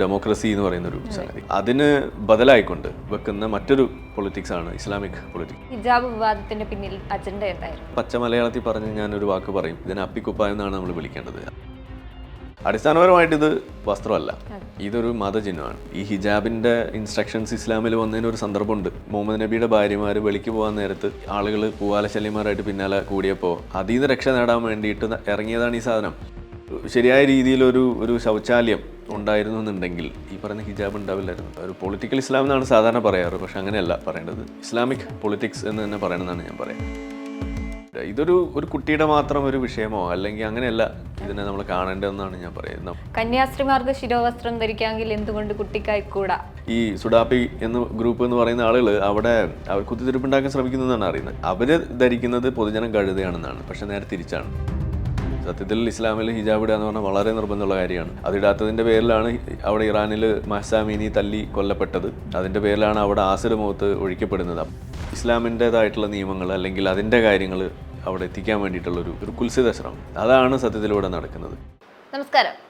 Democracy എന്ന് പറയുന്ന ഒരു സംഗതി. അതിന് ബദലായിക്കൊണ്ട് വെക്കുന്ന മറ്റൊരു പൊളിറ്റിക്സ് ആണ് ഇസ്ലാമിക് പൊളിറ്റിക്സ് ഹിജാബ് വിവാദത്തിന്റെ പിന്നിൽ അജണ്ട എന്തായിരുന്നു പച്ച മലയാളത്തിൽ പറഞ്ഞ് ഞാനൊരു വാക്ക് പറയും. ഇതിനെ അപ്പിക്കുപ്പ എന്നാണ് നമ്മൾ വിളിക്കേണ്ടത്. അടിസ്ഥാനപരമായിട്ട് ഇത് വസ്ത്രമല്ല. ഇതൊരു മതചിഹ്നമാണ്. ഈ ഹിജാബിന്റെ ഇൻസ്ട്രക്ഷൻസ് ഇസ്ലാമിൽ വന്നതിന് ഒരു സന്ദർഭമുണ്ട്. മുഹമ്മദ് നബിയുടെ ഭാര്യമാർ വെളിക്ക് പോകാൻ നേരത്ത് ആളുകൾ പൂവാലശല്യമാരായിട്ട് പിന്നാലെ കൂടിയപ്പോൾ അതിൽ നിന്ന് രക്ഷ നേടാൻ വേണ്ടിയിട്ട് ഇറങ്ങിയതാണ് ഈ സാധനം. ശരിയായ രീതിയിലൊരു ഒരു ശൗചാലയം ഉണ്ടായിരുന്നു എന്നുണ്ടെങ്കിൽ ഈ പറയുന്ന ഹിജാബ് ഉണ്ടാവില്ലായിരുന്നു. ഒരു പൊളിറ്റിക്കൽ ഇസ്ലാം എന്നാണ് സാധാരണ പറയാറ് പക്ഷെ അങ്ങനെയല്ല പറയേണ്ടത്. ഇസ്ലാമിക് പൊളിറ്റിക്സ് എന്ന് തന്നെ പറയണമെന്നാണ് ഞാൻ പറയുന്നത്. ഇതൊരു ഒരു കുട്ടിയുടെ മാത്രം ഒരു വിഷയമോ അല്ലെങ്കിൽ അങ്ങനെയല്ല ഇതിനെ നമ്മൾ കാണേണ്ടതെന്നാണ് ഞാൻ പറയുന്നത്. കന്യാസ്ത്രീമാർക്ക് ശിരോവസ്ത്രം ധരിക്കാമെങ്കിൽ എന്തുകൊണ്ട് കുട്ടിക്കായിക്കൂടാ ഈ സുഡാപ്പി എന്ന ഗ്രൂപ്പ് എന്ന് പറയുന്ന ആളുകൾ അവിടെ അവർ കുത്തിത്തിരിപ്പുണ്ടാക്കാൻ ശ്രമിക്കുന്നതെന്നാണ് അറിയുന്നത്. അവർ ധരിക്കുന്നത് പൊതുജനം കഴുതയാണെന്നാണ് പക്ഷെ നേരെ തിരിച്ചാണ്. സത്യത്തിൽ ഇസ്ലാമിൽ ഹിജാബ് ഇടുക എന്ന് പറഞ്ഞാൽ വളരെ നിർബന്ധമുള്ള കാര്യമാണ്. അതിടാത്തതിന്റെ പേരിലാണ് അവിടെ ഇറാനിൽ മഹസാമീനി തല്ലി കൊല്ലപ്പെട്ടത്. അതിന്റെ പേരിലാണ് അവിടെ ആസിർ മുഖത്ത് ഒഴിക്കപ്പെടുന്നത്. ഇസ്ലാമിന്റെതായിട്ടുള്ള നിയമങ്ങൾ അല്ലെങ്കിൽ അതിന്റെ കാര്യങ്ങൾ അവിടെ എത്തിക്കാൻ വേണ്ടിയിട്ടുള്ളൊരു ഒരു കുൽസിത ശ്രമം. അതാണ് സത്യത്തിലൂടെ നടക്കുന്നത്. നമസ്കാരം.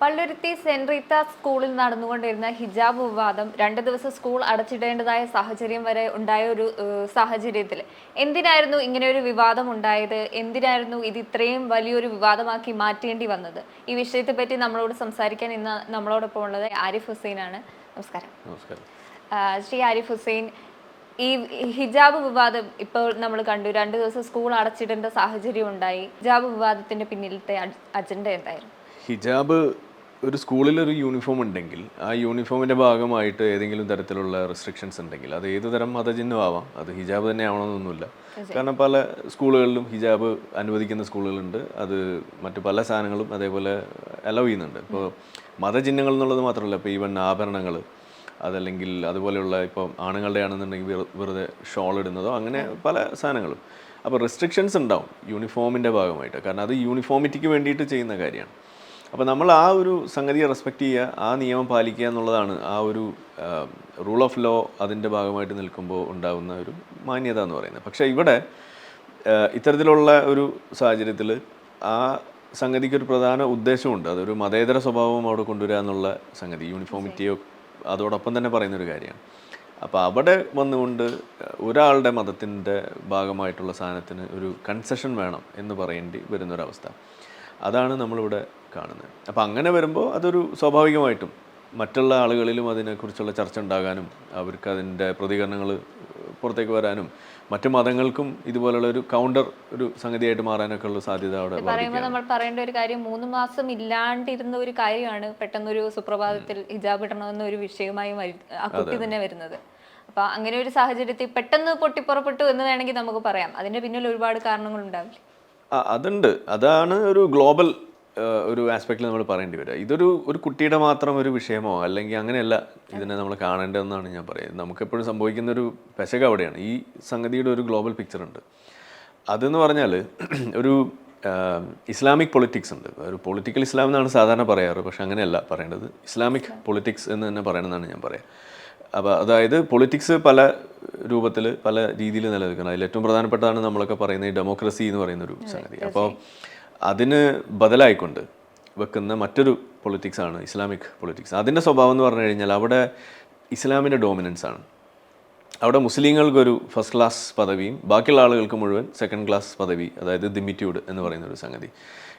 പള്ളുരുത്തി സെന്റ് റീത്ത സ്കൂളിൽ നടന്നുകൊണ്ടിരുന്ന ഹിജാബ് വിവാദം രണ്ട് ദിവസം സ്കൂൾ അടച്ചിടേണ്ടതായ സാഹചര്യം വരെ ഉണ്ടായ ഒരു സാഹചര്യത്തിൽ എന്തിനായിരുന്നു ഇങ്ങനെ ഒരു വിവാദം ഉണ്ടായത്? എന്തിനായിരുന്നു ഇത് ഇത്രയും വലിയൊരു വിവാദമാക്കി മാറ്റേണ്ടി വന്നത്? ഈ വിഷയത്തെ പറ്റി നമ്മളോട് സംസാരിക്കാൻ ഇന്ന് നമ്മളോടൊപ്പം ഉള്ളത് ആരിഫ് ഹുസൈനാണ്. നമസ്കാരം. നമസ്കാരം. ശ്രീ ആരിഫ് ഹുസൈൻ ഈ ഹിജാബ് വിവാദം ഇപ്പോൾ നമ്മൾ കണ്ടു. രണ്ട് ദിവസം സ്കൂൾ അടച്ചിടേണ്ട സാഹചര്യം ഉണ്ടായി. ഹിജാബ് വിവാദത്തിന്റെ പിന്നിലത്തെ അജണ്ട എന്തായിരുന്നു? ഹിജാബ് ഒരു സ്കൂളിൽ ഒരു യൂണിഫോം ഉണ്ടെങ്കിൽ ആ യൂണിഫോമിന്റെ ഭാഗമായിട്ട് ഏതെങ്കിലും തരത്തിലുള്ള റെസ്ട്രിക്ഷൻസ് ഉണ്ടെങ്കിൽ അത് ഏത് തരം മതചിഹ്നമാവാം അത് ഹിജാബ് തന്നെ ആവണമെന്നൊന്നുമില്ല കാരണം പല സ്കൂളുകളിലും ഹിജാബ് അനുവദിക്കുന്ന സ്കൂളുകളുണ്ട്. അത് മറ്റു പല സാധനങ്ങളും അതേപോലെ അലവ് ചെയ്യുന്നുണ്ട്. ഇപ്പോൾ മതചിഹ്നങ്ങൾ എന്നുള്ളത് മാത്രമല്ല ഇപ്പോൾ ഈവൻ ആഭരണങ്ങൾ അതല്ലെങ്കിൽ അതുപോലെയുള്ള ഇപ്പോൾ ആണുങ്ങളുടെ ആണെന്നുണ്ടെങ്കിൽ വെറു- വെറുതെ ഷോൾ ഇടുന്നതോ അങ്ങനെ പല സാധനങ്ങളും. അപ്പോൾ റെസ്ട്രിക്ഷൻസ് ഉണ്ടാവും യൂണിഫോമിന്റെ ഭാഗമായിട്ട്. കാരണം അത് യൂണിഫോമിറ്റിക്ക് വേണ്ടിയിട്ട് ചെയ്യുന്ന കാര്യമാണ്. അപ്പോൾ നമ്മൾ ആ ഒരു സംഗതിയെ റെസ്പെക്റ്റ് ചെയ്യുക ആ നിയമം പാലിക്കുക എന്നുള്ളതാണ് ആ ഒരു റൂൾ ഓഫ് ലോ അതിന്റെ ഭാഗമായിട്ട് നിൽക്കുമ്പോൾ ഉണ്ടാകുന്ന ഒരു മാന്യത എന്ന് പറയുന്നത്. പക്ഷേ ഇവിടെ ഇത്തരത്തിലുള്ള ഒരു സാഹചര്യത്തിൽ ആ സംഗതിക്ക് ഒരു പ്രധാന ഉദ്ദേശമുണ്ട്. അതൊരു മതേതര സ്വഭാവം അവിടെ കൊണ്ടുവരിക എന്നുള്ള സംഗതി യൂണിഫോമിറ്റിയോ അതോടൊപ്പം തന്നെ പറയുന്നൊരു കാര്യമാണ്. അപ്പോൾ അവിടെ വന്നുകൊണ്ട് ഒരാളുടെ മതത്തിന്റെ ഭാഗമായിട്ടുള്ള സാധനത്തിന് ഒരു കൺസെഷൻ വേണം എന്ന് പറയേണ്ടി വരുന്നൊരവസ്ഥ അതാണ് നമ്മളിവിടെ കാണുന്നത്. അപ്പോൾ അങ്ങനെ വരുമ്പോൾ അതൊരു സ്വാഭാവികമായിട്ടും മറ്റുള്ള ആളുകളിലും അതിനെക്കുറിച്ചുള്ള ചർച്ച ഉണ്ടാകാനും അവർക്ക് അതിന്റെ പ്രതികരണങ്ങൾ പുറത്തേക്ക് വരാനും മറ്റു മതങ്ങൾക്കും ഇതുപോലുള്ള ഒരു കൗണ്ടർ ഒരു സംഗതിയായിട്ട് മാറാനൊക്കെ ഉള്ള സാധ്യത അവിടെ പറയുമ്പോൾ നമ്മൾ പറയേണ്ട ഒരു കാര്യം മൂന്ന് മാസം ഇല്ലാണ്ടിരുന്ന ഒരു കാര്യമാണ് പെട്ടെന്നൊരു സുപ്രഭാതത്തിൽ ഹിജാബ് ഇടണമെന്ന ഒരു വിഷയമായി ആ കുട്ടി തന്നെ വരുന്നത്. അപ്പൊ അങ്ങനെ ഒരു സാഹചര്യത്തിൽ പെട്ടെന്ന് പൊട്ടിപ്പുറപ്പെട്ടു എന്ന് വേണമെങ്കിൽ നമുക്ക് പറയാം. അതിന്റെ പിന്നിൽ ഒരുപാട് കാരണങ്ങൾ ഉണ്ടാവില്ലേ അതുണ്ട്. അതാണ് ഒരു ഗ്ലോബൽ ഒരു ആസ്പെക്റ്റിൽ നമ്മൾ പറയേണ്ടി വരിക ഇതൊരു ഒരു കുട്ടിയുടെ മാത്രം ഒരു വിഷയമോ അല്ലെങ്കിൽ അങ്ങനെയല്ല ഇതിനെ നമ്മൾ കാണേണ്ടതെന്നാണ് ഞാൻ പറയുന്നത് നമുക്കെപ്പോഴും സംഭവിക്കുന്ന ഒരു പെശക അവിടെയാണ്. ഈ സംഗതിയുടെ ഒരു ഗ്ലോബൽ പിക്ചർ ഉണ്ട്. അതെന്ന് പറഞ്ഞാൽ ഒരു ഇസ്ലാമിക് പൊളിറ്റിക്സ് ഉണ്ട്. ഒരു പൊളിറ്റിക്കൽ ഇസ്ലാം എന്നാണ് സാധാരണ പറയാറ് പക്ഷെ അങ്ങനെയല്ല പറയേണ്ടത്. ഇസ്ലാമിക് പൊളിറ്റിക്സ് എന്ന് തന്നെ പറയണമെന്നാണ് ഞാൻ പറയാം. അപ്പോൾ അതായത് പൊളിറ്റിക്സ് പല രൂപത്തിൽ പല രീതിയിൽ നിലനിൽക്കണം. അതിൽ ഏറ്റവും പ്രധാനപ്പെട്ടതാണ് നമ്മളൊക്കെ പറയുന്ന ഈ ഡെമോക്രസി എന്ന് പറയുന്ന ഒരു സംഗതി അപ്പോൾ അതിന് ബദലായിക്കൊണ്ട് വെക്കുന്ന മറ്റൊരു പൊളിറ്റിക്സ് ആണ് ഇസ്ലാമിക് പൊളിറ്റിക്സ് അതിന്റെ സ്വഭാവം എന്ന് പറഞ്ഞു കഴിഞ്ഞാൽ അവിടെ ഇസ്ലാമിന്റെ ഡോമിനൻസ് ആണ്. അവിടെ മുസ്ലിങ്ങൾക്കൊരു ഫസ്റ്റ് ക്ലാസ് പദവിയും ബാക്കിയുള്ള ആളുകൾക്ക് മുഴുവൻ സെക്കൻഡ് ക്ലാസ് പദവി അതായത് ദിമിറ്റ്യൂഡ് എന്ന് പറയുന്ന ഒരു സംഗതി.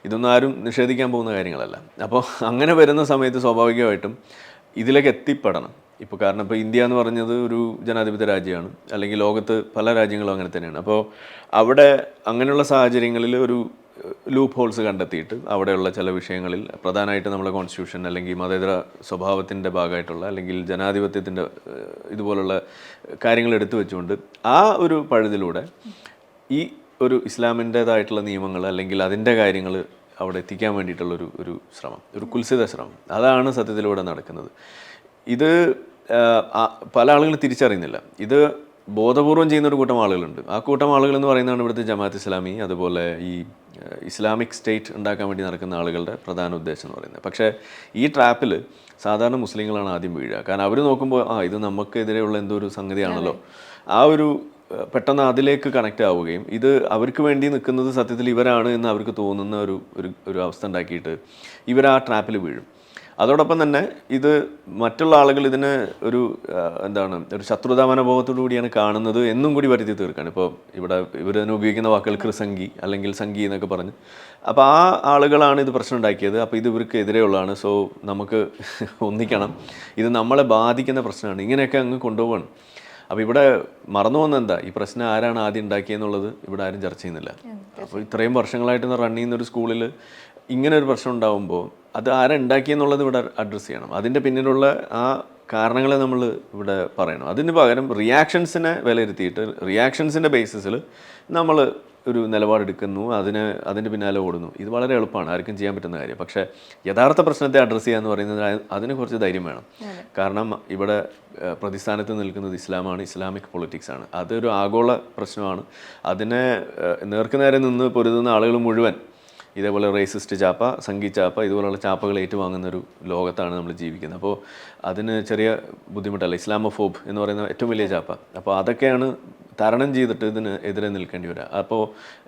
ഇതൊന്നും ആരും നിഷേധിക്കാൻ പോകുന്ന കാര്യങ്ങളല്ല. അപ്പോൾ അങ്ങനെ വരുന്ന സമയത്ത് സ്വാഭാവികമായിട്ടും ഇതിലേക്ക് എത്തിപ്പെടണം. ഇപ്പോൾ കാരണം ഇപ്പോൾ ഇന്ത്യ എന്ന് പറഞ്ഞത് ഒരു ജനാധിപത്യ രാജ്യമാണ്. അല്ലെങ്കിൽ ലോകത്ത് പല രാജ്യങ്ങളും അങ്ങനെ തന്നെയാണ്. അപ്പോൾ അവിടെ അങ്ങനെയുള്ള സാഹചര്യങ്ങളിൽ ഒരു ലൂപ്പ് ഹോൾസ് കണ്ടെത്തിയിട്ട് അവിടെയുള്ള ചില വിഷയങ്ങളിൽ പ്രധാനമായിട്ട് നമ്മുടെ കോൺസ്റ്റിറ്റ്യൂഷൻ അല്ലെങ്കിൽ മതേതര സ്വഭാവത്തിന്റെ ഭാഗമായിട്ടുള്ള അല്ലെങ്കിൽ ജനാധിപത്യത്തിന്റെ ഇതുപോലുള്ള കാര്യങ്ങൾ എടുത്തു വെച്ചുകൊണ്ട് ആ ഒരു പഴുതിലൂടെ ഈ ഒരു ഇസ്ലാമിന്റേതായിട്ടുള്ള നിയമങ്ങൾ അല്ലെങ്കിൽ അതിന്റെ കാര്യങ്ങൾ അവിടെ എത്തിക്കാൻ വേണ്ടിയിട്ടുള്ളൊരു ഒരു ശ്രമം ഒരു കുൽസിത ശ്രമം. അതാണ് സത്യത്തിലൂടെ നടക്കുന്നത്. ഇത് പല ആളുകളും തിരിച്ചറിയുന്നില്ല. ഇത് ബോധപൂർവം ചെയ്യുന്ന ഒരു കൂട്ടം ആളുകളുണ്ട്. ആ കൂട്ടം ആളുകൾ എന്ന് പറയുന്നതാണ് ഇവിടുത്തെ ജമാഅത്ത് ഇസ്ലാമി അതുപോലെ ഈ ഇസ്ലാമിക് സ്റ്റേറ്റ് ഉണ്ടാക്കാൻ വേണ്ടി നടക്കുന്ന ആളുകളുടെ പ്രധാന ഉദ്ദേശം എന്ന് പറയുന്നത്. പക്ഷേ ഈ ട്രാപ്പിൽ സാധാരണ മുസ്ലിങ്ങളാണ് ആദ്യം വീഴുക. കാരണം അവർ നോക്കുമ്പോൾ ആ ഇത് നമുക്കെതിരെയുള്ള എന്തോ ഒരു സംഗതിയാണല്ലോ ആ ഒരു പെട്ടെന്ന് അതിലേക്ക് കണക്റ്റ് ആവുകയും ഇത് അവർക്ക് വേണ്ടി നിൽക്കുന്നത് സത്യത്തിൽ ഇവരാണ് എന്ന് അവർക്ക് തോന്നുന്ന ഒരു ഒരു ഒരു അവസ്ഥ ഉണ്ടാക്കിയിട്ട് ഇവർ ആ ട്രാപ്പിൽ വീഴും. അതോടൊപ്പം തന്നെ ഇത് മറ്റുള്ള ആളുകൾ ഇതിന് ഒരു എന്താണ് ഒരു ശത്രുതാ മനോഭാവത്തോടു കൂടിയാണ് കാണുന്നത് എന്നും കൂടി വരുത്തി തീർക്കാണ് ഇപ്പോൾ ഇവിടെ ഇവർ തന്നെ ഉപയോഗിക്കുന്ന വാക്കുകൾ കൃസംഗി അല്ലെങ്കിൽ സംഗി എന്നൊക്കെ പറഞ്ഞ്. അപ്പോൾ ആ ആളുകളാണ് ഇത് പ്രശ്നം ഉണ്ടാക്കിയത്. അപ്പോൾ ഇത് ഇവർക്ക് എതിരെയുള്ളതാണ്. സോ നമുക്ക് ഒന്നിക്കണം. ഇത് നമ്മളെ ബാധിക്കുന്ന പ്രശ്നമാണ്. ഇങ്ങനെയൊക്കെ അങ്ങ് കൊണ്ടുപോകണം അപ്പോൾ ഇവിടെ മറന്നു പോകുന്ന എന്താ? ഈ പ്രശ്നം ആരാണ് ആദ്യം ഉണ്ടാക്കിയെന്നുള്ളത് ഇവിടെ ആരും ചർച്ച ചെയ്യുന്നില്ല. അപ്പോൾ ഇത്രയും വർഷങ്ങളായിട്ട് റൺ ചെയ്യുന്ന ഒരു സ്കൂളിൽ ഇങ്ങനെ ഒരു പ്രശ്നം ഉണ്ടാകുമ്പോൾ അത് ആരുണ്ടാക്കിയെന്നുള്ളത് ഇവിടെ അഡ്രസ്സ് ചെയ്യണം. അതിന്റെ പിന്നിലുള്ള ആ കാരണങ്ങളെ നമ്മൾ ഇവിടെ പറയണം. അതിന് പകരം റിയാക്ഷൻസിനെ വിലയിരുത്തിയിട്ട് റിയാക്ഷൻസിന്റെ ബേസിസിൽ നമ്മൾ ഒരു നിലപാടെടുക്കുന്നു അതിന് അതിന്റെ പിന്നാലെ ഓടുന്നു. ഇത് വളരെ എളുപ്പമാണ്. ആർക്കും ചെയ്യാൻ പറ്റുന്ന കാര്യം. പക്ഷേ യഥാർത്ഥ പ്രശ്നത്തെ അഡ്രസ്സ് ചെയ്യുക എന്ന് പറയുന്നത് അതിനെ അതിന് കുറച്ച് ധൈര്യം വേണം. കാരണം ഇവിടെ പ്രതിസ്ഥാനത്ത് നിൽക്കുന്നത് ഇസ്ലാമാണ്. ഇസ്ലാമിക് പൊളിറ്റിക്സ് ആണ്. അതൊരു ആഗോള പ്രശ്നമാണ്. അതിനെ നേർക്കുനേരെ നിന്ന് പൊരുതുന്ന ആളുകൾ മുഴുവൻ ഇതേപോലെ റേസിസ്റ്റ് ചാപ്പ സംഗീത ചാപ്പ ഇതുപോലുള്ള ചാപ്പകൾ ഏറ്റുവാങ്ങുന്ന ഒരു ലോകത്താണ് നമ്മൾ ജീവിക്കുന്നത്. അപ്പോൾ അതിന് ചെറിയ ബുദ്ധിമുട്ടല്ല ഇസ്ലാമോഫോബ് എന്ന് പറയുന്ന ഏറ്റവും വലിയ ചാപ്പ. അപ്പോൾ അതൊക്കെയാണ് തരണം ചെയ്തിട്ട് ഇതിന് എതിരെ നിൽക്കേണ്ടി വരിക അപ്പോൾ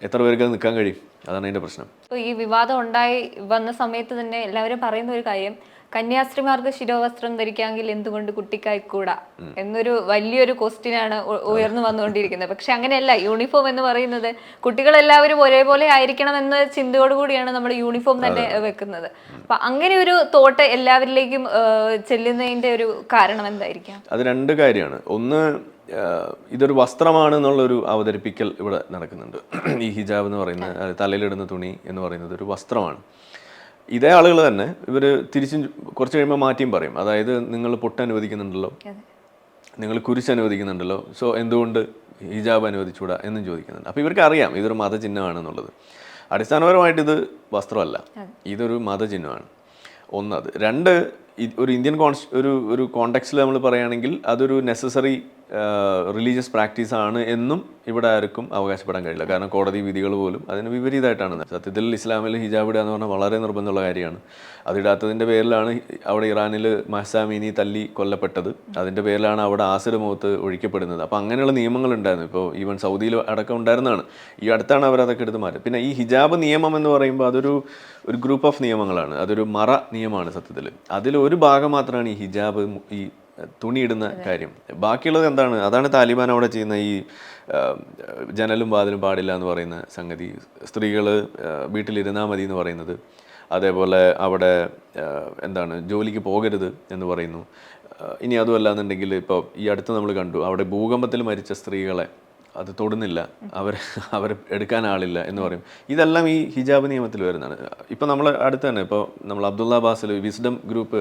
എത്ര പേർക്ക് നിൽക്കാൻ കഴിയും? അതാണ് അതിന്റെ പ്രശ്നം. ഈ വിവാദം ഉണ്ടായി വന്ന സമയത്ത് തന്നെ എല്ലാവരും പറയുന്ന ഒരു കാര്യം കന്യാസ്ത്രീമാർക്ക് ശിരോവസ്ത്രം ധരിക്കാമെങ്കിൽ എന്തുകൊണ്ട് കുട്ടിക്കായിക്കൂടാ എന്നൊരു വലിയൊരു ക്വസ്റ്റ്യൻ ആണ് ഉയർന്നു വന്നുകൊണ്ടിരിക്കുന്നത്. പക്ഷെ അങ്ങനെയല്ല യൂണിഫോം എന്ന് പറയുന്നത് കുട്ടികളെല്ലാവരും ഒരേപോലെ ആയിരിക്കണം എന്ന ചിന്തയോടുകൂടിയാണ് നമ്മൾ യൂണിഫോം തന്നെ വെക്കുന്നത്. അപ്പൊ അങ്ങനെ ഒരു തോട്ട് എല്ലാവരിലേക്കും ചെല്ലുന്നതിന്റെ ഒരു കാരണം എന്തായിരിക്കാം? അത് രണ്ട് കാര്യമാണ്. ഒന്ന് ഇതൊരു വസ്ത്രമാണ് എന്നുള്ളൊരു അവതരിപ്പിക്കൽ ഇവിടെ നടക്കുന്നുണ്ട്. ഈ ഹിജാബ് എന്ന് പറയുന്ന തലയിലിടുന്ന തുണി എന്ന് പറയുന്നത് ഒരു വസ്ത്രമാണ്. ഇതേ ആളുകൾ തന്നെ ഇവർ തിരിച്ചും കുറച്ച് കഴിയുമ്പോൾ മാറ്റിയും പറയും. അതായത് നിങ്ങൾ പൊട്ട് അനുവദിക്കുന്നുണ്ടല്ലോ. നിങ്ങൾ കുരിശ് അനുവദിക്കുന്നുണ്ടല്ലോ. സോ എന്തുകൊണ്ട് ഹിജാബ് അനുവദിച്ചുകൂടാ എന്നും ചോദിക്കുന്നുണ്ട്. അപ്പോൾ ഇവർക്ക് അറിയാം ഇതൊരു മതചിഹ്നമാണെന്നുള്ളത്. അടിസ്ഥാനപരമായിട്ട് ഇത് വസ്ത്രമല്ല. ഇതൊരു മതചിഹ്നമാണ്. ഒന്നത് രണ്ട് ഒരു ഇന്ത്യൻ കോൺസ് ഒരു ഒരു കോണ്ടെക്സ്റ്റിൽ നമ്മൾ പറയുകയാണെങ്കിൽ അതൊരു നെസസറി റിലീജിയസ് പ്രാക്ടീസ് ആണ് എന്നും ഇവിടെ ആർക്കും അവകാശപ്പെടാൻ കഴിയില്ല. കാരണം കോടതി വിധികൾ പോലും അതിന് വിപരീതമായിട്ടാണ്. സത്യത്തിൽ ഇസ്ലാമിൽ ഹിജാബ് ഇടുക എന്ന് പറഞ്ഞാൽ വളരെ നിർബന്ധമുള്ള കാര്യമാണ്. അതിടാത്തതിന്റെ പേരിലാണ് അവിടെ ഇറാനിൽ മഹസാമിനി തല്ലി കൊല്ലപ്പെട്ടത്. അതിന്റെ പേരിലാണ് അവിടെ ആസിഡ് മുഖത്ത് ഒഴിക്കപ്പെടുന്നത്. അപ്പോൾ അങ്ങനെയുള്ള നിയമങ്ങൾ ഉണ്ടായിരുന്നു. ഇപ്പോൾ ഈവൻ സൗദിയിൽ അടക്കം ഉണ്ടായിരുന്നതാണ്. ഈ അടുത്താണ് അവർ അതൊക്കെ എടുത്ത് മാറ്റുന്നത് പിന്നെ ഈ ഹിജാബ് നിയമം എന്ന് പറയുമ്പോൾ അതൊരു ഒരു ഗ്രൂപ്പ് ഓഫ് നിയമങ്ങളാണ്. അതൊരു മറ നിയമമാണ് സത്യത്തിൽ. അതിൽ ഒരു ഭാഗം മാത്രമാണ് ഈ ഹിജാബ് ഈ തുണിയിടുന്ന കാര്യം. ബാക്കിയുള്ളത് എന്താണ്? അതാണ് താലിബാൻ അവിടെ ചെയ്യുന്ന ഈ ജനലും വാതിലും പാടില്ല എന്ന് പറയുന്ന സംഗതി. സ്ത്രീകൾ വീട്ടിലിരുന്നാൽ മതി എന്ന് പറയുന്നത്. അതേപോലെ അവിടെ എന്താണ് ജോലിക്ക് പോകരുത് എന്ന് പറയുന്നു. ഇനി അതുമല്ല എന്നുണ്ടെങ്കിൽ ഇപ്പോൾ ഈ അടുത്ത് നമ്മൾ കണ്ടു അവിടെ ഭൂകമ്പത്തിൽ മരിച്ച സ്ത്രീകളെ അത് തൊടുന്നില്ല. അവർ അവർ എടുക്കാൻ ആളില്ല എന്ന് പറയും. ഇതെല്ലാം ഈ ഹിജാബ് നിയമത്തിൽ വരുന്നതാണ്. ഇപ്പോൾ നമ്മൾ അടുത്ത് തന്നെ ഇപ്പോൾ നമ്മൾ അബ്ദുള്ള ബാസിൽ വിസ്ഡം ഗ്രൂപ്പ്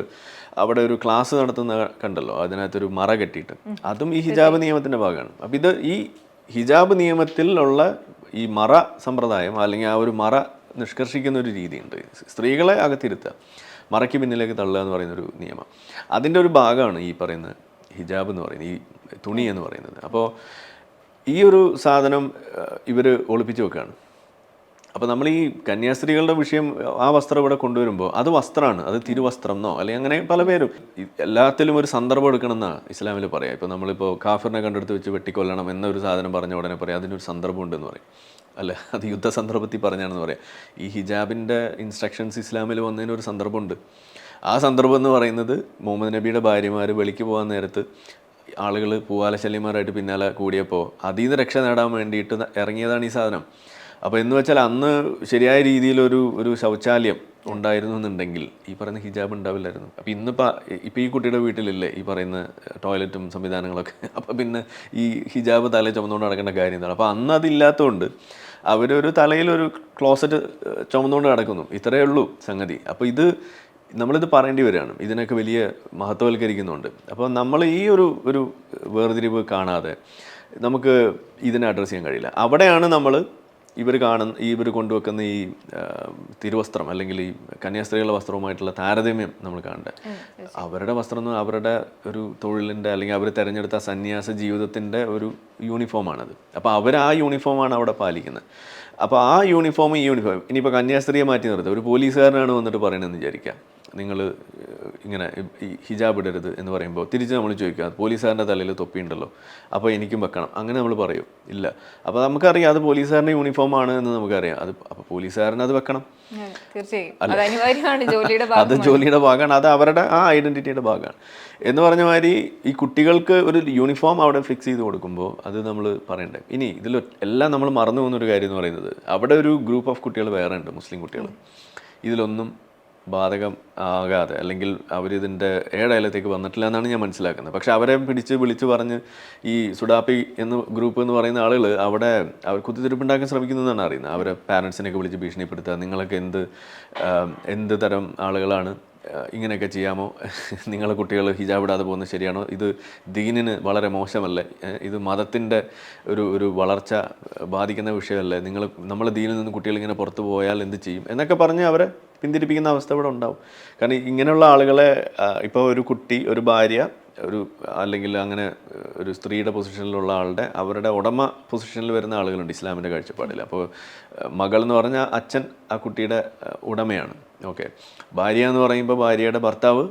അവിടെ ഒരു ക്ലാസ് നടത്തുന്ന കണ്ടല്ലോ അതിനകത്തൊരു മറ കെട്ടിയിട്ട്. അതും ഈ ഹിജാബ് നിയമത്തിന്റെ ഭാഗമാണ്. അപ്പം ഇത് ഈ ഹിജാബ് നിയമത്തിലുള്ള ഈ മറ സമ്പ്രദായം അല്ലെങ്കിൽ ആ ഒരു മറ നിഷ്കർഷിക്കുന്ന ഒരു രീതിയുണ്ട്. സ്ത്രീകളെ അകത്തിരുത്തുക മറയ്ക്ക് പിന്നിലേക്ക് തള്ളുക എന്ന് പറയുന്നൊരു നിയമം. അതിന്റെ ഒരു ഭാഗമാണ് ഈ പറയുന്ന ഹിജാബ് എന്ന് പറയുന്നത് ഈ തുണി എന്ന് പറയുന്നത്. അപ്പോൾ ഈ ഒരു സാധനം ഇവർ ഒളിപ്പിച്ച് വെക്കുകയാണ്. അപ്പോൾ നമ്മൾ ഈ കന്യാസ്ത്രീകളുടെ വിഷയം ആ വസ്ത്രം ഇവിടെ കൊണ്ടുവരുമ്പോൾ അത് വസ്ത്രമാണ് അത് തിരുവസ്ത്രം എന്നോ അല്ലെങ്കിൽ അങ്ങനെ പല പേരും. എല്ലാത്തിലും ഒരു സന്ദർഭം എടുക്കണം എന്നാണ് ഇസ്ലാമിൽ പറയാം. ഇപ്പോൾ നമ്മളിപ്പോൾ കാഫിറിനെ കണ്ടെടുത്ത് വെച്ച് വെട്ടിക്കൊല്ലണം എന്നൊരു സാധനം പറഞ്ഞ ഉടനെ പറയാം അതിനൊരു സന്ദർഭം ഉണ്ടെന്ന് പറയും. അല്ല അത് യുദ്ധ സന്ദർഭത്തിൽ പറഞ്ഞാണെന്ന് പറയാം. ഈ ഹിജാബിന്റെ ഇൻസ്ട്രക്ഷൻസ് ഇസ്ലാമിൽ വന്നതിന് ഒരു സന്ദർഭമുണ്ട്. ആ സന്ദർഭം എന്ന് പറയുന്നത് മുഹമ്മദ് നബിയുടെ ഭാര്യമാർ വെളിക്ക് പോകാൻ നേരത്ത് ആളുകൾ പൂവാലശല്യന്മാരായിട്ട് പിന്നാലെ കൂടിയപ്പോൾ അതിൽ നിന്ന് രക്ഷ നേടാൻ വേണ്ടിയിട്ട് ഇറങ്ങിയതാണ് ഈ സാധനം. അപ്പോൾ എന്ന് വെച്ചാൽ അന്ന് ശരിയായ രീതിയിലൊരു ഒരു ശൗചാലയം ഉണ്ടായിരുന്നു എന്നുണ്ടെങ്കിൽ ഈ പറയുന്ന ഹിജാബ് ഉണ്ടാവില്ലായിരുന്നു. അപ്പോൾ ഇന്നിപ്പോൾ ഇപ്പോൾ ഈ കുട്ടിയുടെ വീട്ടിലില്ലേ ഈ പറയുന്ന ടോയ്ലറ്റും സംവിധാനങ്ങളൊക്കെ? അപ്പോൾ പിന്നെ ഈ ഹിജാബ് തല ചുമന്നുകൊണ്ട് നടക്കേണ്ട കാര്യം എന്താണ്? അപ്പോൾ അന്ന് അതില്ലാത്തതുകൊണ്ട് അവരൊരു തലയിലൊരു ക്ലോസറ്റ് ചുമന്നുകൊണ്ട് നടക്കുന്നു. ഇത്രയേ ഉള്ളൂ സംഗതി. അപ്പോൾ ഇത് നമ്മളിത് പറയേണ്ടി വരികയാണ്. ഇതിനൊക്കെ വലിയ മഹത്വവൽക്കരിക്കുന്നുണ്ട്. അപ്പോൾ നമ്മൾ ഈ ഒരു ഒരു വേർതിരിവ് കാണാതെ നമുക്ക് ഇതിനെ അഡ്രസ്സ് ചെയ്യാൻ കഴിയില്ല. അവിടെയാണ് നമ്മൾ ഇവർ കാണുന്ന ഈ ഇവർ കൊണ്ടുവെക്കുന്ന ഈ തിരുവസ്ത്രം അല്ലെങ്കിൽ ഈ കന്യാസ്ത്രീകളുടെ വസ്ത്രവുമായിട്ടുള്ള താരതമ്യം നമ്മൾ കാണേണ്ടത് അവരുടെ വസ്ത്രം എന്ന് അവരുടെ ഒരു തൊഴിലിന്റെ അല്ലെങ്കിൽ അവർ തിരഞ്ഞെടുത്ത സന്യാസ ജീവിതത്തിന്റെ ഒരു യൂണിഫോമാണത്. അപ്പോൾ അവർ ആ യൂണിഫോമാണ് അവിടെ പാലിക്കുന്നത്. അപ്പോൾ ആ യൂണിഫോം ഈ യൂണിഫോം ഇനിയിപ്പോൾ കന്യാസ്ത്രീയെ മാറ്റി നിർത്തുക ഒരു പോലീസുകാരനാണ് വന്നിട്ട് പറയണമെന്ന് വിചാരിക്കുക നിങ്ങൾ ഇങ്ങനെ ഈ ഹിജാബ് ഇടരുത് എന്ന് പറയുമ്പോൾ തിരിച്ച് നമ്മൾ ചോദിക്കുക പോലീസുകാരന്റെ തലയിൽ തൊപ്പിയുണ്ടല്ലോ അപ്പോൾ എനിക്കും വെക്കണം. അങ്ങനെ നമ്മൾ പറയും. ഇല്ല. അപ്പോൾ നമുക്കറിയാം അത് പോലീസുകാരന്റെ യൂണിഫോം ആണ് എന്ന് നമുക്കറിയാം. അത് അപ്പോൾ പോലീസുകാരൻ അത് വെക്കണം. അത് ജോലിയുടെ അത് ജോലിയുടെ ഭാഗമാണ്. അത് അവരുടെ ആ ഐഡന്റിറ്റിയുടെ ഭാഗമാണ്. എന്ന് പറഞ്ഞ മാതിരി ഈ കുട്ടികൾക്ക് ഒരു യൂണിഫോം അവിടെ ഫിക്സ് ചെയ്ത് കൊടുക്കുമ്പോൾ അത് നമ്മൾ പറയണ്ടേ? ഇനി ഇതിൽ എല്ലാം നമ്മൾ മറന്നു പോകുന്ന ഒരു കാര്യം എന്ന് പറയുന്നത് അവിടെ ഒരു ഗ്രൂപ്പ് ഓഫ് കുട്ടികൾ വേറെ ഉണ്ട് മുസ്ലിം കുട്ടികൾ ഇതിലൊന്നും ബാധകം ആകാതെ അല്ലെങ്കിൽ അവരിതിന്റെ ഏഴയലത്തേക്ക് വന്നിട്ടില്ല എന്നാണ് ഞാൻ മനസ്സിലാക്കുന്നത്. പക്ഷേ അവരെ പിടിച്ച് വിളിച്ച് പറഞ്ഞ് ഈ സുഡാപ്പി എന്ന് ഗ്രൂപ്പ് എന്ന് പറയുന്ന ആളുകൾ അവിടെ അവർ കുത്തിത്തിരിപ്പുണ്ടാക്കാൻ ശ്രമിക്കുന്നതെന്നാണ് അറിയുന്നത്. അവരെ പാരൻസിനെയൊക്കെ വിളിച്ച് ഭീഷണിപ്പെടുത്തുക നിങ്ങളൊക്കെ എന്ത് എന്ത് തരം ആളുകളാണ് ഇങ്ങനെയൊക്കെ ചെയ്യാമോ? നിങ്ങളെ കുട്ടികൾ ഹിജാബ് ഇടാതെ പോകുന്നത് ശരിയാണോ? ഇത് ദീനിന് വളരെ മോശമല്ലേ? ഇത് മതത്തിന്റെ ഒരു ഒരു വളർച്ച ബാധിക്കുന്ന വിഷയമല്ലേ? നിങ്ങൾ നമ്മൾ ദീനിൽ നിന്ന് കുട്ടികൾ ഇങ്ങനെ പുറത്തു പോയാൽ എന്ത് ചെയ്യും? എന്നൊക്കെ പറഞ്ഞ് അവരെ പിന്തിരിപ്പിക്കുന്ന അവസ്ഥ ഇവിടെ ഉണ്ടാവും. കാരണം ഇങ്ങനെയുള്ള ആളുകളെ ഇപ്പോൾ ഒരു കുട്ടി ഒരു ഭാര്യ ഒരു അല്ലെങ്കിൽ അങ്ങനെ ഒരു സ്ത്രീയുടെ പൊസിഷനിലുള്ള ആളുടെ അവരുടെ ഉടമ പൊസിഷനിൽ വരുന്ന ആളുകളുണ്ട് ഇസ്ലാമിന്റെ കാഴ്ചപ്പാടിൽ. അപ്പോൾ മകൾ എന്ന് പറഞ്ഞാൽ അച്ഛൻ ആ കുട്ടിയുടെ ഉടമയാണ്. ഓക്കെ. ഭാര്യ എന്ന് പറയുമ്പോൾ ഭാര്യയുടെ ഭർത്താവ്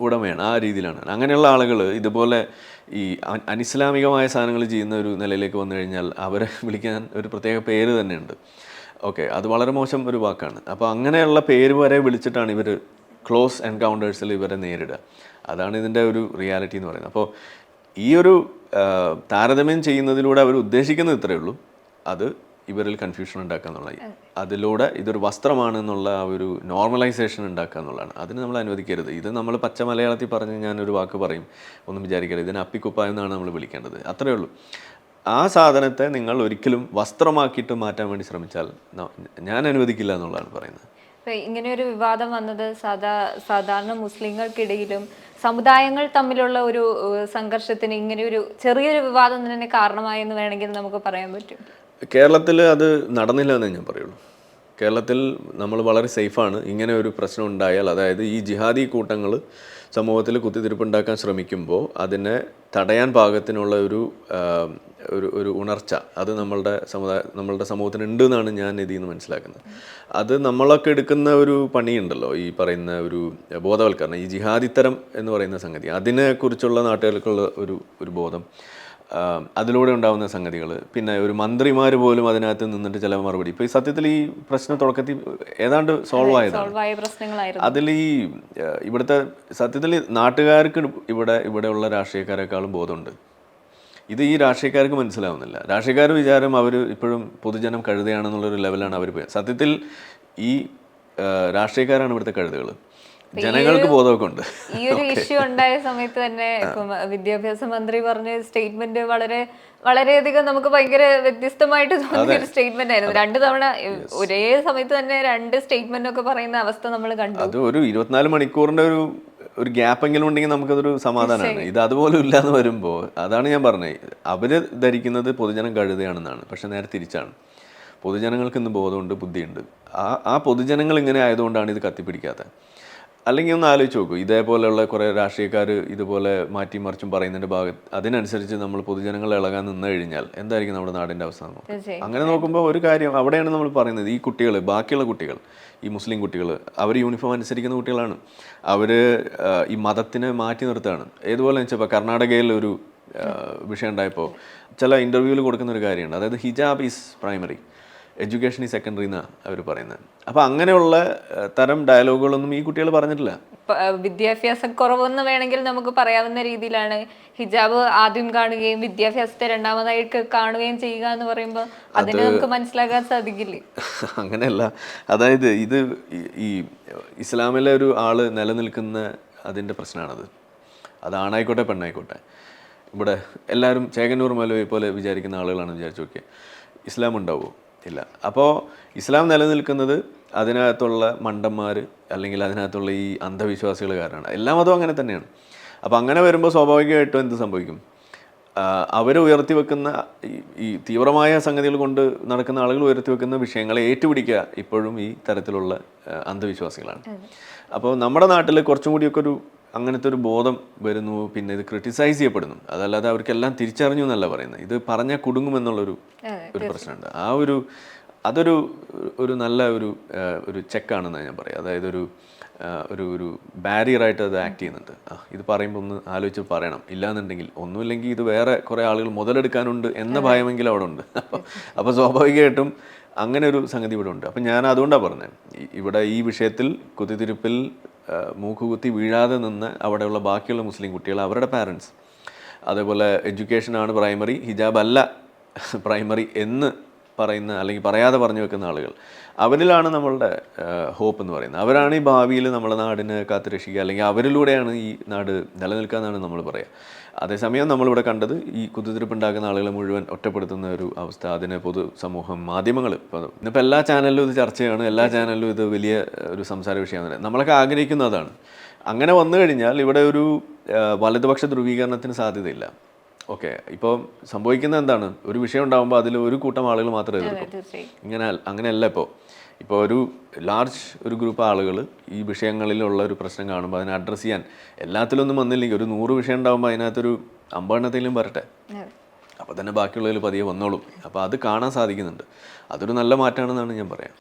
ഉടമയാണ്. ആ രീതിയിലാണ്. അങ്ങനെയുള്ള ആളുകൾ ഇതുപോലെ ഈ അനിസ്ലാമികമായ സാധനങ്ങൾ ചെയ്യുന്ന ഒരു നിലയിലേക്ക് വന്നു കഴിഞ്ഞാൽ അവരെ വിളിക്കാൻ ഒരു പ്രത്യേക പേര് തന്നെയുണ്ട്. ഓക്കെ. അത് വളരെ മോശം ഒരു വാക്കാണ്. അപ്പോൾ അങ്ങനെയുള്ള പേര് വരെ വിളിച്ചിട്ടാണ് ഇവർ ക്ലോസ് എൻകൗണ്ടേഴ്സിൽ ഇവരെ നേരിടുക. അതാണ് ഇതിന്റെ ഒരു റിയാലിറ്റി എന്ന് പറയുന്നത്. അപ്പോൾ ഈ ഒരു താരതമ്യം ചെയ്യുന്നതിലൂടെ അവർ ഉദ്ദേശിക്കുന്നത് ഇത്രയേ ഉള്ളൂ. അത് ഇവരിൽ കൺഫ്യൂഷൻ ഉണ്ടാക്കുക എന്നുള്ളത് അതിലൂടെ ഇതൊരു വസ്ത്രമാണെന്നുള്ള ആ ഒരു നോർമലൈസേഷൻ ഉണ്ടാക്കുക എന്നുള്ളതാണ്. അതിന് നമ്മൾ അനുവദിക്കരുത്. ഇത് നമ്മൾ പച്ച മലയാളത്തിൽ പറഞ്ഞ് ഞാനൊരു വാക്ക് പറയും. ഒന്നും വിചാരിക്കരുത്. ഇതിനെ അപ്പിക്കുപ്പ എന്നാണ് നമ്മൾ വിളിക്കേണ്ടത്. അത്രയേ ഉള്ളൂ. ആ സാധനത്തെ നിങ്ങൾ ഒരിക്കലും വസ്ത്രമാക്കിയിട്ട് മാറ്റാൻ വേണ്ടി ശ്രമിച്ചാൽ ഞാൻ അനുവദിക്കില്ല എന്നുള്ളതാണ് പറയുന്നത്. ഇങ്ങനെ ഒരു വിവാദം വന്നത് സാധാ സാധാരണ മുസ്ലിങ്ങൾക്കിടയിലും സമുദായങ്ങൾ തമ്മിലുള്ള ഒരു സംഘർഷത്തിന് ഇങ്ങനെ ഒരു ചെറിയൊരു വിവാദം തന്നെ കാരണമായെന്ന് വേണമെങ്കിൽ നമുക്ക് പറയാൻ പറ്റും. കേരളത്തിൽ അത് നടന്നില്ല എന്നേ ഞാൻ പറയുള്ളൂ. കേരളത്തിൽ നമ്മൾ വളരെ സേഫാണ്. ഇങ്ങനെ ഒരു പ്രശ്നം ഉണ്ടായാൽ അതായത് ഈ ജിഹാദി കൂട്ടങ്ങൾ സമൂഹത്തിൽ കുത്തിത്തിരിപ്പുണ്ടാക്കാൻ ശ്രമിക്കുമ്പോൾ അതിനെ തടയാൻ പാകത്തിനുള്ള ഒരു ഒരു ഒരു ഉണർച്ച അത് നമ്മളുടെ സമുദായ നമ്മളുടെ സമൂഹത്തിന് ഉണ്ട് എന്നാണ് ഞാൻ ഇതിൽ നിന്ന് മനസ്സിലാക്കുന്നത്. അത് നമ്മളൊക്കെ എടുക്കുന്ന ഒരു പണിയുണ്ടല്ലോ ഈ പറയുന്ന ഒരു ബോധവൽക്കരണം ഈ ജിഹാദിത്തരം എന്ന് പറയുന്ന സംഗതി. അതിനെക്കുറിച്ചുള്ള നാട്ടുകാർക്കുള്ള ഒരു ഒരു ബോധം. അതിലൂടെ ഉണ്ടാകുന്ന സംഗതികൾ പിന്നെ ഒരു മന്ത്രിമാർ പോലും അതിനകത്ത് നിന്നിട്ട് ചില മറുപടി. ഇപ്പോൾ ഈ സത്യത്തിൽ ഈ പ്രശ്നം തുടക്കത്തിൽ ഏതാണ്ട് സോൾവ് ആയത് അതിൽ ഈ ഇവിടുത്തെ സത്യത്തിൽ നാട്ടുകാർക്ക് ഇവിടെ ഇവിടെയുള്ള രാഷ്ട്രീയക്കാരെക്കാളും ബോധമുണ്ട്. ഇത് ഈ രാഷ്ട്രീയക്കാർക്ക് മനസ്സിലാവുന്നില്ല. രാഷ്ട്രീയക്കാർ വിചാരം അവർ ഇപ്പോഴും പൊതുജനം കഴുതയാണെന്നുള്ളൊരു ലെവലാണ് അവർ സത്യത്തിൽ ഈ രാഷ്ട്രീയക്കാരാണ് ഇവിടുത്തെ കഴുതകൾ ജനങ്ങൾക്ക് ബോധമൊക്കെ ഉണ്ട്. ഈ ഒരു ഇഷ്യൂ ഉണ്ടായ സമയത്ത് തന്നെ ഇപ്പം വിദ്യാഭ്യാസ മന്ത്രി പറഞ്ഞ സ്റ്റേറ്റ്മെന്റ് വളരെ വളരെയധികം നമുക്ക് ഭയങ്കര വ്യത്യസ്തമായിട്ട് തോന്നിയ ഒരു സ്റ്റേറ്റ്മെന്റ് ആയിരുന്നു. രണ്ടു തവണ ഒരേ സമയത്ത് തന്നെ രണ്ട് സ്റ്റേറ്റ്മെന്റ് ഒക്കെ പറയുന്ന അവസ്ഥ നമ്മൾ കണ്ടു. അത് ഒരു ഇരുപത്തിനാല് മണിക്കൂറിന്റെ ഒരു ഒരു ഗ്യാപ്പ് എങ്കിലും ഉണ്ടെങ്കിൽ നമുക്കതൊരു സമാധാനമാണ്. ഇത് അതുപോലെ ഇല്ലാന്ന് വരുമ്പോൾ അതാണ് ഞാൻ പറഞ്ഞത്. അവർ ധരിക്കുന്നത് പൊതുജനം കഴുതയാണെന്നാണ്. പക്ഷെ നേരെ തിരിച്ചാണ്. പൊതുജനങ്ങൾക്ക് ഇന്ന് ബോധമുണ്ട് ബുദ്ധിയുണ്ട്. ആ ആ പൊതുജനങ്ങൾ ഇങ്ങനെ ആയതുകൊണ്ടാണ് ഇത് കത്തിപ്പിടിക്കാത്തത്. അല്ലെങ്കിൽ ഒന്ന് ആലോചിച്ച് നോക്കൂ. ഇതേപോലെയുള്ള കുറേ രാഷ്ട്രീയക്കാർ ഇതുപോലെ മാറ്റി മറിച്ചും പറയുന്നതിന്റെ ഭാഗത്ത് അതിനനുസരിച്ച് നമ്മൾ പൊതുജനങ്ങളെ ഇളകാൻ നിന്ന് കഴിഞ്ഞാൽ എന്തായിരിക്കും നമ്മുടെ നാടിന്റെ അവസ്ഥ എന്ന് അങ്ങനെ നോക്കുമ്പോൾ ഒരു കാര്യം അവിടെയാണ് നമ്മൾ പറയുന്നത് ഈ കുട്ടികൾ ബാക്കിയുള്ള കുട്ടികൾ ഈ മുസ്ലിം കുട്ടികൾ അവർ യൂണിഫോം അനുസരിക്കുന്ന കുട്ടികളാണ്. അവർ ഈ മതത്തിനെ മാറ്റി നിർത്തുകയാണ്. ഏതുപോലെ വെച്ചാൽ ഇപ്പോൾ കർണാടകയിൽ ഒരു വിഷയം ഉണ്ടായപ്പോൾ ചില ഇന്റർവ്യൂവിൽ കൊടുക്കുന്ന ഒരു കാര്യമുണ്ട്. അതായത് ഹിജാബ് ഈസ് പ്രൈമറി എഡ്യൂക്കേഷൻ ഈ സെക്കൻഡറി എന്നാണ് അവർ പറയുന്നത്. അപ്പോൾ അങ്ങനെയുള്ള തരം ഡയലോഗുകളൊന്നും ഈ കുട്ടികൾ പറഞ്ഞിട്ടില്ല? വിദ്യാഭ്യാസം കുറവെന്ന് വേണമെങ്കിൽ നമുക്ക് പറയാവുന്ന രീതിയിലാണ്. ഹിജാബ് ആദ്യം കാണുകയും വിദ്യാഭ്യാസത്തെ രണ്ടാമതായിട്ട് കാണുകയും ചെയ്യുക എന്ന് പറയുമ്പോൾ അതിന് നമുക്ക് മനസ്സിലാക്കാൻ സാധിക്കില്ലേ. അങ്ങനെയല്ല. അതായത് ഇത് ഈ- ഈ ഇസ്ലാമിലെ ഒരു ആൾ നിലനിൽക്കുന്ന അതിന്റെ പ്രശ്നമാണത്. അത് ആണായിക്കോട്ടെ പെണ്ണായിക്കോട്ടെ. ഇവിടെ എല്ലാവരും ചേകന്നൂർ മലവെ പോലെ വിചാരിക്കുന്ന ആളുകളാണ് വിചാരിച്ചു നോക്കിയത് ഇസ്ലാം ഉണ്ടാവുമോ? ഇല്ല. അപ്പോൾ ഇസ്ലാം നിലനിൽക്കുന്നത് അതിനകത്തുള്ള മണ്ടന്മാർ അല്ലെങ്കിൽ അതിനകത്തുള്ള ഈ അന്ധവിശ്വാസികൾ കാരണമാണ്. എല്ലാ മതവും അങ്ങനെ തന്നെയാണ്. അപ്പോൾ അങ്ങനെ വരുമ്പോൾ സ്വാഭാവികമായിട്ടും എന്ത് സംഭവിക്കും? അവർ ഉയർത്തി വെക്കുന്ന ഈ- തീവ്രമായ സംഗതികൾ കൊണ്ട് നടക്കുന്ന ആളുകൾ ഉയർത്തി വെക്കുന്ന വിഷയങ്ങളെ ഏറ്റുപിടിക്കുക ഇപ്പോഴും ഈ തരത്തിലുള്ള അന്ധവിശ്വാസികളാണ്. അപ്പോൾ നമ്മുടെ നാട്ടിൽ കുറച്ചും കൂടിയൊക്കെ ഒരു അങ്ങനത്തെ ഒരു ബോധം വരുന്നു പിന്നെ ഇത് ക്രിട്ടിസൈസ് ചെയ്യപ്പെടുന്നു. അതല്ലാതെ അവർക്കെല്ലാം തിരിച്ചറിഞ്ഞു എന്നല്ല പറയുന്നത്. ഇത് പറഞ്ഞാൽ കുടുങ്ങുമെന്നുള്ളൊരു ഒരു പ്രശ്നമുണ്ട്. ആ ഒരു അതൊരു ഒരു നല്ല ഒരു ഒരു ചെക്കാണെന്ന് ഞാൻ പറയാം അതായത് ഒരു ഒരു ഒരു ബാരിയറായിട്ട് അത് ആക്ട് ചെയ്യുന്നുണ്ട്. ആ, ഇത് പറയുമ്പോൾ ഒന്ന് ആലോചിച്ച് പറയണം. ഇല്ലാന്നുണ്ടെങ്കിൽ ഒന്നുമില്ലെങ്കിൽ ഇത് വേറെ കുറേ ആളുകൾ മുതലെടുക്കാനുണ്ട് എന്ന ഭയമെങ്കിലും അവിടെ ഉണ്ട് അപ്പോൾ അപ്പോൾ സ്വാഭാവികമായിട്ടും അങ്ങനെ ഒരു സംഗതി ഇവിടെ ഉണ്ട്. അപ്പം ഞാൻ അതുകൊണ്ടാണ് പറഞ്ഞത് ഇവിടെ ഈ വിഷയത്തിൽ കുത്തിത്തിരിപ്പിൽ മൂക്കുകുത്തി വീഴാതെ നിന്ന് അവിടെയുള്ള ബാക്കിയുള്ള മുസ്ലിം കുട്ടികൾ അവരുടെ പാരൻസ് അതേപോലെ എഡ്യൂക്കേഷനാണ് പ്രൈമറി ഹിജാബ് അല്ല പ്രൈമറി എന്ന് പറയുന്ന അല്ലെങ്കിൽ പറയാതെ പറഞ്ഞു വെക്കുന്ന ആളുകൾ. അവരിലാണ് നമ്മളുടെ ഹോപ്പ് എന്ന് പറയുന്നത്. അവരാണ് ഈ ഭാവിയിൽ നമ്മുടെ നാടിനെ കാത്തുരക്ഷിക്കുക. അല്ലെങ്കിൽ അവരിലൂടെയാണ് ഈ നാട് നിലനിൽക്കുക എന്നാണ് നമ്മൾ പറയുക. അതേസമയം നമ്മളിവിടെ കണ്ടത് ഈ കുത്തിത്തിരിപ്പുണ്ടാക്കുന്ന ആളുകളെ മുഴുവൻ ഒറ്റപ്പെടുത്തുന്ന ഒരു അവസ്ഥ. അതിനെ പൊതു സമൂഹം മാധ്യമങ്ങൾ ഇപ്പോൾ ഇന്നിപ്പോൾ എല്ലാ ചാനലിലും ഇത് ചർച്ചയാണ്. എല്ലാ ചാനലിലും ഇത് വലിയ ഒരു സംസാര വിഷയമാണ്. നമ്മളൊക്കെ ആഗ്രഹിക്കുന്ന അതാണ് അങ്ങനെ വന്നു കഴിഞ്ഞാൽ ഇവിടെ ഒരു വലതുപക്ഷ ധ്രുവീകരണത്തിന് സാധ്യതയില്ല. ഓക്കെ. ഇപ്പോൾ സംഭവിക്കുന്നത് എന്താണ്? ഒരു വിഷയം ഉണ്ടാകുമ്പോൾ അതിൽ ഒരു കൂട്ടം ആളുകൾ മാത്രമേ എതിർക്കും. ഇങ്ങനെ അങ്ങനെയല്ല ഇപ്പോൾ ഇപ്പോൾ ഒരു ലാർജ് ഒരു ഗ്രൂപ്പ് ആളുകൾ ഈ വിഷയങ്ങളിലുള്ള ഒരു പ്രശ്നം കാണുമ്പോൾ അതിനെ അഡ്രസ്സ് ചെയ്യാൻ എല്ലാത്തിലൊന്നും വന്നില്ലെങ്കിൽ ഒരു നൂറ് വിഷയം ഉണ്ടാകുമ്പോൾ അതിനകത്തൊരു അമ്പെണ്ണത്തിലും വരട്ടെ. അപ്പോൾ തന്നെ ബാക്കിയുള്ളതിൽ പതിയെ വന്നോളും. അപ്പോൾ അത് കാണാൻ സാധിക്കുന്നുണ്ട്. അതൊരു നല്ല മാറ്റമാണെന്നാണ് ഞാൻ പറയാം.